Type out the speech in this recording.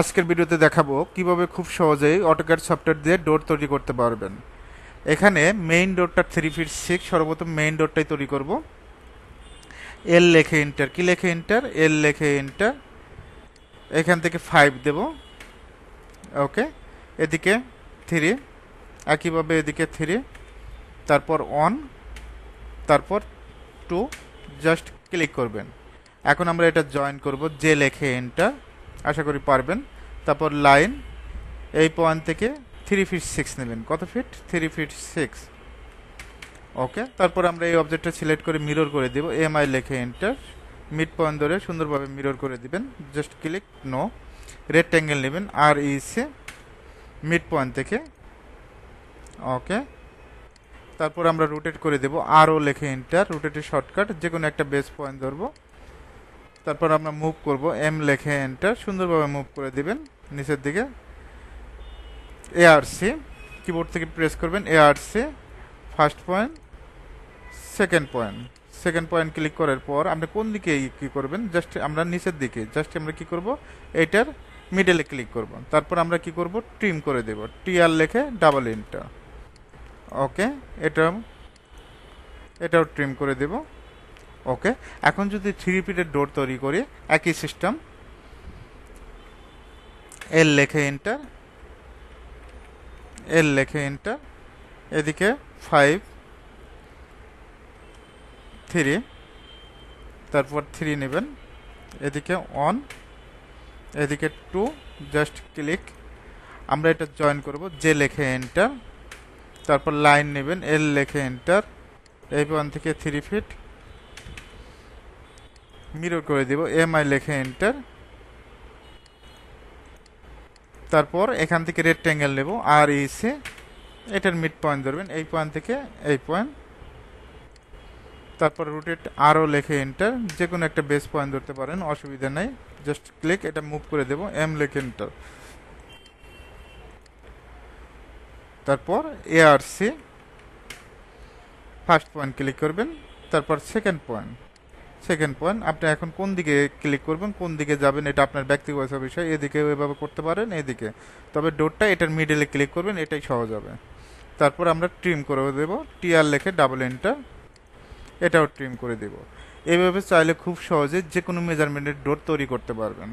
আজকের ভিডিওতে দেখাবো কীভাবে খুব সহজেই অটোক্যাড সফটওয়্যার দিয়ে ডোর তৈরি করতে পারবেন। এখানে মেইন ডোরটা থ্রি ফিট সিক্স সর্বপ্রথম মেইন ডোরটাই তৈরি করব। এল লেখে এন্টার কি লেখে এন্টার এল লেখে এন্টার এখান থেকে ফাইভ দেব। ওকে এদিকে থ্রি একইভাবে এদিকে থ্রি তারপর অন তারপর টু জাস্ট ক্লিক করবেন। এখন আমরা এটা জয়েন করব, যে লেখে এন্টার আশা করি পারবেন। তারপর লাইন, এই পয়েন্ট থেকে থ্রি ফিট সিক্স নেবেন। কত feet three feet six okay তারপর আমরা এই অবজেক্টটা সিলেক্ট করে মিরর করে দেব। এমআই লেখে এন্টার মিড পয়েন্ট ধরে সুন্দরভাবে মিরর করে দিবেন। জাস্ট ক্লিক নো রেক্ট্যাঙ্গেল নেবেন। আর ইসে মিড পয়েন্ট থেকে। ওকে তারপর আমরা রোটেট করে দেব। আরও লেখে এন্টার রোটেটের শর্টকাট যে কোনো একটা বেস পয়েন্ট ধরবো। তারপর আমরা মুভ করব। এম লেখে এন্টার সুন্দরভাবে মুভ করে দিবেন নিচের দিকে। এআরসি কিবোর্ড থেকে প্রেস করবেন ARC first point second point second point click করার পর আপনি কোন দিকে কী করবেন? জাস্ট আমরা নিচের দিকে। জাস্ট আমরা কি করব? এইটার মিডলে ক্লিক করব। তারপর আমরা কি করব? ট্রিম করে দেব। টিআর লেখে ডাবল এন্টার ওকে এটা এটাও ট্রিম করে দেব। ওকে এখন যদি থ্রি পিটের ডোর তৈরি করি, একই সিস্টেম এল লেখে এন্টার এল লেখে এন্টার এদিকে ফাইভ থ্রি তারপর থ্রি নেবেন, এদিকে অন এদিকে টু জাস্ট ক্লিক আমরা এটা জয়েন করব যে লেখে এন্টার তারপর লাইন নেবেন এল লেখে এন্টার এই ওয়ান থেকে থ্রি ফিট মিরর করে দেব এম আই লেখে এন্টার তারপর এখান থেকে রেক্ট্যাঙ্গেল নেব আর ইসে এটার মিড পয়েন্ট ধরবেন, এই পয়েন্ট থেকে এই পয়েন্ট তারপর রুটেট আরও লেখে এন্টার যে কোনো একটা বেস পয়েন্ট ধরতে পারেন, অসুবিধা নেই। জাস্ট ক্লিক এটা মুভ করে দেব এম লেখে এন্টার তারপর এআরসি ফার্স্ট পয়েন্ট ক্লিক করবেন, তারপর সেকেন্ড পয়েন্ট সেকেন্ড পয়েন্ট আপনি এখন কোন দিকে ক্লিক করবেন, কোন দিকে যাবেন, এটা আপনার ব্যক্তিগত বিষয়, এদিকে এভাবে করতে পারেন, এদিকে। তবে ডোরটা এটার মিডলে ক্লিক করবেন, এটাই সহজ হবে। তারপর আমরা ট্রিম করে দেব টিআর লেখে ডাবল এন্টার এটাও ট্রিম করে দেব। এইভাবে চাইলে খুব সহজে যে কোনো মেজারমেন্টের ডোর তৈরি করতে পারবেন।